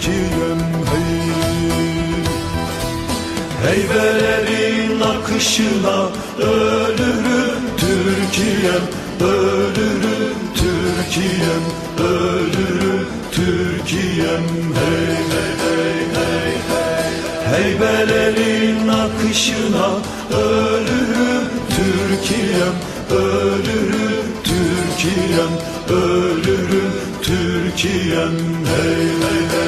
Türkiye'm hey Heybelerin akışına ölürüm Türkiye'm ölürüm Türkiye'm ölürüm Türkiye'm. Hey hey hey hey hey. Heybelerin akışına ölürüm Türkiye'm ölürüm Türkiye'm ölürüm Türkiye'm. Hey hey hey